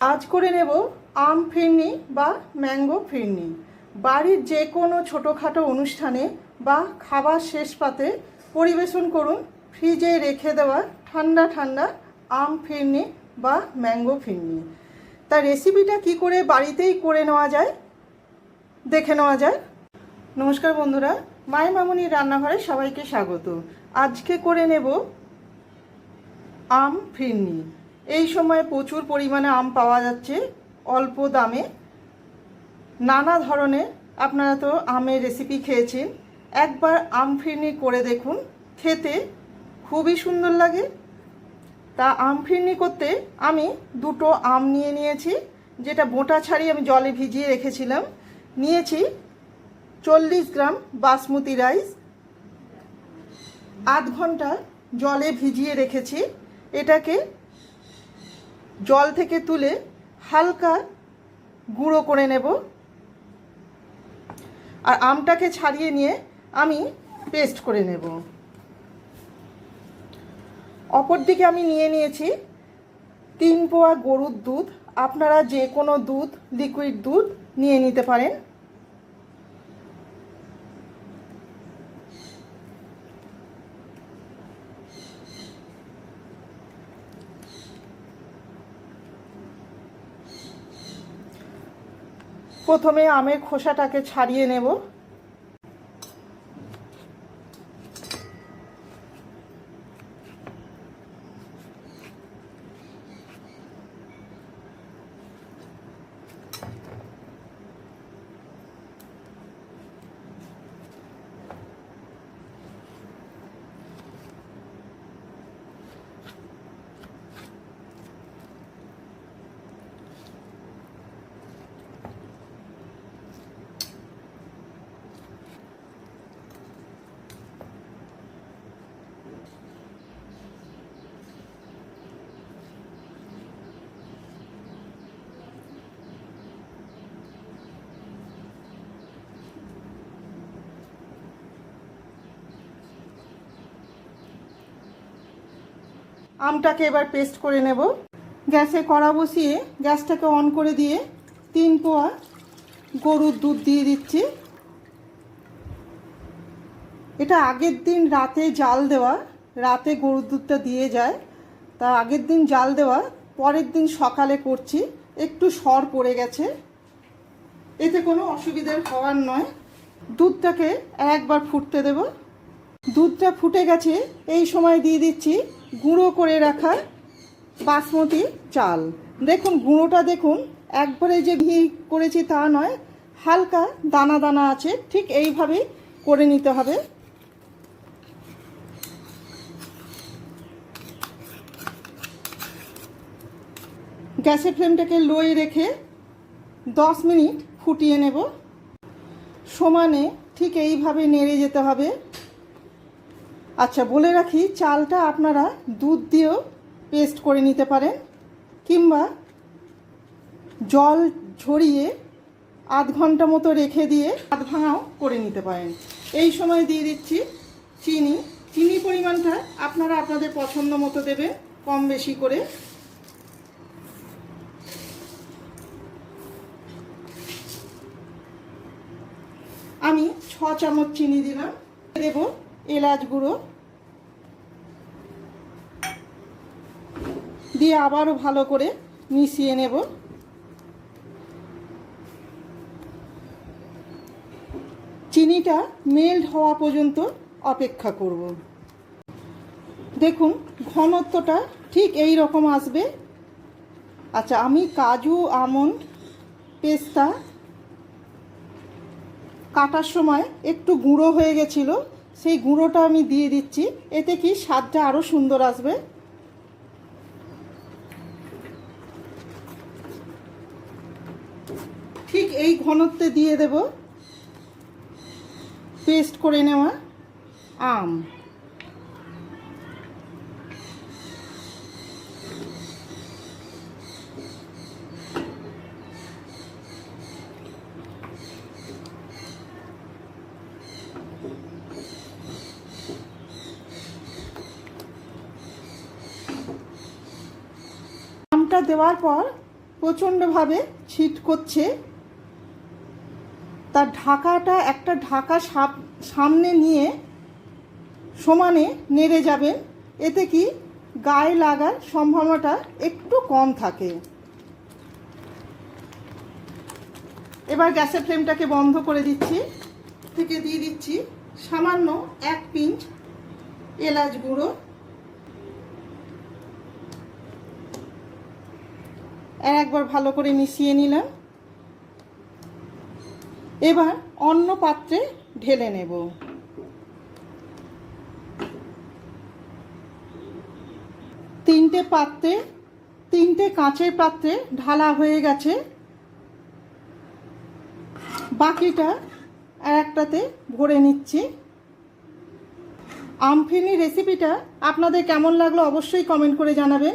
আজ করে নেব আম ফিরনি বা ম্যাঙ্গো ফিরনি। বাড়ির যে কোনো ছোটোখাটো অনুষ্ঠানে বা খাবার শেষ পাতে পরিবেশন করুন ফ্রিজে রেখে দেওয়া ঠান্ডা ঠান্ডা আম ফিরনি বা ম্যাঙ্গো ফিরনি। তা রেসিপিটা কি করে বাড়িতেই করে নেওয়া যায়? দেখে নেওয়া যায় নমস্কার বন্ধুরা মায়ের মামুনির রান্নাঘরে সবাইকে স্বাগত। আজকে করে নেব আম ফিরনি। এই সময় প্রচুর পরিমাণে আম পাওয়া যাচ্ছে, অল্প দামে। নানা ধরনের, আপনারা তো আমের রেসিপি খেয়েছেন। একবার আম ফিরনি করে দেখুন, খেতে খুবই সুন্দর লাগে। তা আম ফিরনি করতে আমি দুটো আম নিয়ে নিয়েছি, যেটা বোটা ছাড়িয়ে আমি জলে ভিজিয়ে রেখেছিলাম। নিয়েছি চল্লিশ গ্রাম বাসমতি রাইস, আধ ঘণ্টা জলে ভিজিয়ে রেখেছি। এটাকে জল থেকে তুলে হালকা গুঁড়ো করে নেব। আর আমটাকে ছাড়িয়ে নিয়ে আমি পেস্ট করে নেব। অপর দিকে আমি নিয়ে নিয়েছি তিন পোয়া গরুর দুধ। আপনারা যে কোনো দুধ লিকুইড দুধ নিয়ে নিতে পারেন। প্রথমে আমের খোসাটাকে ছাড়িয়ে নেব। আমটাকে এবার পেস্ট করে নেব। গ্যাসে কড়া বসিয়ে গ্যাসটাকে অন করে দিয়ে তিন পোয়া গরুর দুধ দিয়ে দিচ্ছি। এটা আগের দিন রাতে জাল দেওয়া, রাতে গরুর দুধটা দিয়ে যায়। তা আগের দিন জাল দেওয়া, পরের দিন সকালে করছি। একটু সর পড়ে গেছে। এতে কোনো অসুবিধার হওয়ার নয়। দুধটাকে একবার ফুটতে দেব। দুধটা ফুটে গেছে, এই সময় দিয়ে দিচ্ছি গুঁড়ো করে রাখা বাসমতি চাল। দেখুন, গুঁড়োটা দেখুন, একবারে যে ঘি করেছি তা নয়, হালকা দানা দানা আছে, ঠিক এইভাবেই করে নিতে হবে। গ্যাসের ফ্লেমটাকে লোয়ে রেখে দশ মিনিট ফুটিয়ে নেব। সমানে ঠিক এইভাবে নেড়ে যেতে হবে। আচ্ছা বলে রাখি, চালটা আপনারা দুধ দিয়েও পেস্ট করে নিতে পারেন, কিংবা জল ঝরিয়ে আধ ঘণ্টা মতো রেখে দিয়ে আধ ভাঙাও করে নিতে পারেন। এই সময় দিয়ে দিচ্ছি চিনি। চিনি পরিমাণটা আপনারা আপনাদের পছন্দ মতো দেবেন, কম বেশি করে। আমি ছ চামচ চিনি দিলাম। দেব এলাচ গুঁড়ো। দিয়ে আবারও ভালো করে মিশিয়ে নেব। চিনিটা মেল্ট হওয়া পর্যন্ত অপেক্ষা করব। দেখুন, ঘনত্বটা ঠিক এই রকম আসবে। আচ্ছা আমি কাজু, আমন্ড, পেস্তা কাটার সময় একটু গুঁড়ো হয়ে গেছিল, সেই গুঁড়োটা আমি দিয়ে দিচ্ছি। এতে কি স্বাদটা আরও সুন্দর আসবে? ঠিক এই ঘনত্বে দিয়ে দেব। পেস্ট করে নেওয়া আম। আমটা দেওয়ার পর প্রচণ্ডভাবে ছিট করছে। তার ঢাকাটা একটা ঢাকা সামনে নিয়ে সমানে নেড়ে যাবেন এতে কি গায়ে লাগার সম্ভাবনাটা একটু কম থাকে। এবার গ্যাসের ফ্লেমটাকে বন্ধ করে দিচ্ছি। থেকে দিয়ে দিচ্ছি সামান্য এক পিঞ্চ এলাচ গুঁড়ো। আর একবার ভালো করে মিশিয়ে নিলাম। এবার অন্য পাত্রে ঢেলে নেব। তিনটে পাত্রে, তিনটে কাঁচের পাত্রে ঢালা হয়ে গেছে। বাকিটা আর একটাতে ভরে নিচ্ছি। আমফিনি রেসিপিটা আপনাদের কেমন লাগল অবশ্যই কমেন্ট করে জানাবেন।